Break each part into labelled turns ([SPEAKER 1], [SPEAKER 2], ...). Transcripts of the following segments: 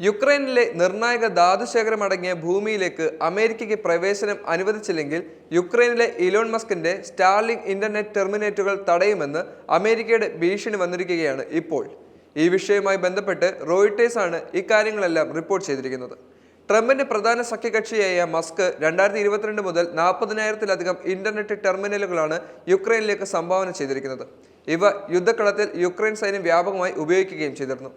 [SPEAKER 1] യുക്രൈനിലെ നിർണായക ധാതുശേഖരം അടങ്ങിയ ഭൂമിയിലേക്ക് അമേരിക്കയ്ക്ക് പ്രവേശനം അനുവദിച്ചില്ലെങ്കിൽ യുക്രൈനിലെ ഇലോൺ മസ്കിന്റെ സ്റ്റാർലിംഗ് ഇന്റർനെറ്റ് ടെർമിനേറ്റുകൾ തടയുമെന്ന് അമേരിക്കയുടെ ഭീഷണി വന്നിരിക്കുകയാണ് ഇപ്പോൾ. ഈ വിഷയവുമായി ബന്ധപ്പെട്ട് റോയിട്ടേഴ്സ് ആണ് ഇക്കാര്യങ്ങളെല്ലാം റിപ്പോർട്ട് ചെയ്തിരിക്കുന്നത്. ട്രംപിന്റെ പ്രധാന സഖ്യകക്ഷിയായ മസ്ക് രണ്ടായിരത്തി ഇരുപത്തിരണ്ട് മുതൽ നാൽപ്പതിനായിരത്തിലധികം ഇന്റർനെറ്റ് ടെർമിനലുകളാണ് യുക്രൈനിലേക്ക് സംഭാവന ചെയ്തിരിക്കുന്നത്. ഇവ യുദ്ധക്കളത്തിൽ യുക്രൈൻ സൈന്യം വ്യാപകമായി ഉപയോഗിക്കുകയും ചെയ്തിരുന്നു.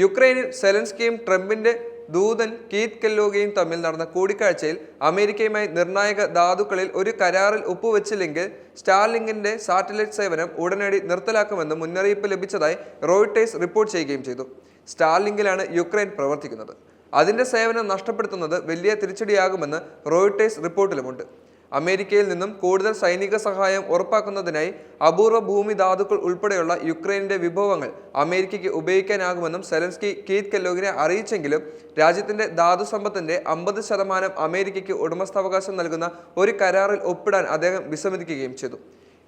[SPEAKER 1] യുക്രൈനിൽ സെലൻസ്കിയും ട്രംപിന്റെ ദൂതൻ കീത് കെല്ലോഗയും തമ്മിൽ നടന്ന കൂടിക്കാഴ്ചയിൽ അമേരിക്കയുമായി നിർണായക ധാതുക്കളിൽ ഒരു കരാറിൽ ഒപ്പുവെച്ചില്ലെങ്കിൽ സ്റ്റാർലിങ്കിന്റെ സാറ്റലൈറ്റ് സേവനം ഉടനടി നിർത്തലാക്കുമെന്ന് മുന്നറിയിപ്പ് ലഭിച്ചതായി റോയിട്ടേഴ്സ് റിപ്പോർട്ട് ചെയ്യുകയും ചെയ്തു. സ്റ്റാർലിങ്കിലാണ് യുക്രൈൻ പ്രവർത്തിക്കുന്നത്. അതിന്റെ സേവനം നഷ്ടപ്പെടുത്തുന്നത് വലിയ തിരിച്ചടിയാകുമെന്ന് റോയിട്ടേഴ്സ് റിപ്പോർട്ടിലുമുണ്ട്. അമേരിക്കയിൽ നിന്നും കൂടുതൽ സൈനിക സഹായം ഉറപ്പാക്കുന്നതിനായി അപൂർവ ഭൂമി ധാതുക്കൾ ഉൾപ്പെടെയുള്ള യുക്രൈനിന്റെ വിഭവങ്ങൾ അമേരിക്കയ്ക്ക് ഉപയോഗിക്കാനാകുമെന്നും സെലൻസ്കി കീത് കെല്ലോഗിനെ അറിയിച്ചെങ്കിലും രാജ്യത്തിന്റെ ധാതു സമ്പത്തിന്റെ അമ്പത് ശതമാനം അമേരിക്കയ്ക്ക് ഉടമസ്ഥാവകാശം നൽകുന്ന ഒരു കരാറിൽ ഒപ്പിടാൻ അദ്ദേഹം വിസമ്മതിക്കുകയും ചെയ്തു.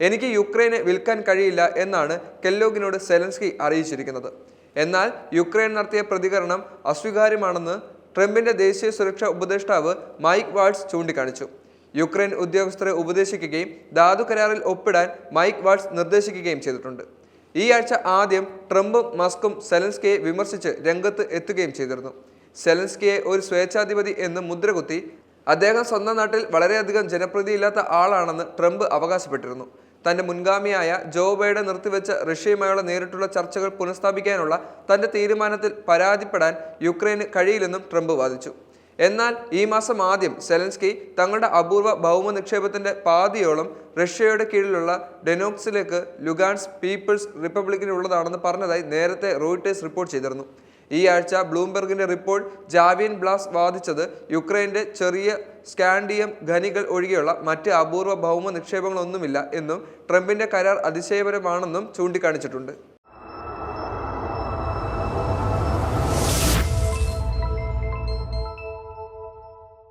[SPEAKER 1] എനിക്ക് യുക്രൈനെ വിൽക്കാൻ കഴിയില്ല എന്നാണ് കെല്ലോഗിനോട് സെലൻസ്കി അറിയിച്ചിരിക്കുന്നത്. എന്നാൽ യുക്രൈൻ നടത്തിയ പ്രതികരണം അസ്വീകാര്യമാണെന്ന് ട്രംപിന്റെ ദേശീയ സുരക്ഷാ ഉപദേഷ്ടാവ് മൈക്ക് വാൾസ് ചൂണ്ടിക്കാണിച്ചു. യുക്രൈൻ ഉദ്യോഗസ്ഥരെ ഉപദേശിക്കുകയും ധാതു കരാറിൽ ഒപ്പിടാൻ മൈക്ക് വാൾസ് നിർദ്ദേശിക്കുകയും ചെയ്തിട്ടുണ്ട്. ഈ ആഴ്ച ആദ്യം ട്രംപും മസ്കും സെലൻസ്കിയെ വിമർശിച്ച് രംഗത്ത് എത്തുകയും ചെയ്തിരുന്നു. സെലൻസ്കിയെ ഒരു സ്വേച്ഛാധിപതി എന്ന് മുദ്രകുത്തി അദ്ദേഹം സ്വന്തം നാട്ടിൽ വളരെയധികം ജനപ്രീതിയില്ലാത്ത ആളാണെന്ന് ട്രംപ് അവകാശപ്പെട്ടിരുന്നു. തന്റെ മുൻഗാമിയായ ജോ ബൈഡൻ നിർത്തിവെച്ച റഷ്യയുമായുള്ള നേരിട്ടുള്ള ചർച്ചകൾ പുനഃസ്ഥാപിക്കാനുള്ള തന്റെ തീരുമാനത്തിൽ പരാതിപ്പെടാൻ യുക്രൈന് കഴിയില്ലെന്നും ട്രംപ് വാദിച്ചു. എന്നാൽ ഈ മാസം ആദ്യം സെലൻസ്കി തങ്ങളുടെ അപൂർവ ഭൗമ നിക്ഷേപത്തിന്റെ പാതിയോളം റഷ്യയുടെ കീഴിലുള്ള ഡെനോക്സിലേക്ക് ലുഗാൻസ് പീപ്പിൾസ് റിപ്പബ്ലിക്കിനുള്ളതാണെന്ന് പറഞ്ഞതായി നേരത്തെ റോയിട്ടേഴ്സ് റിപ്പോർട്ട് ചെയ്തിരുന്നു. ഈ ആഴ്ച ബ്ലൂംബെർഗിന്റെ റിപ്പോർട്ട് ജാവിയൻ ബ്ലാസ് വാദിച്ചത് യുക്രൈന്റെ ചെറിയ സ്കാൻഡിയം ഖനികൾ ഒഴികെയുള്ള മറ്റ് അപൂർവ ഭൗമ നിക്ഷേപങ്ങളൊന്നുമില്ല എന്നും ട്രംപിന്റെ കരാർ അതിശയപരമാണെന്നും ചൂണ്ടിക്കാണിച്ചിട്ടുണ്ട്.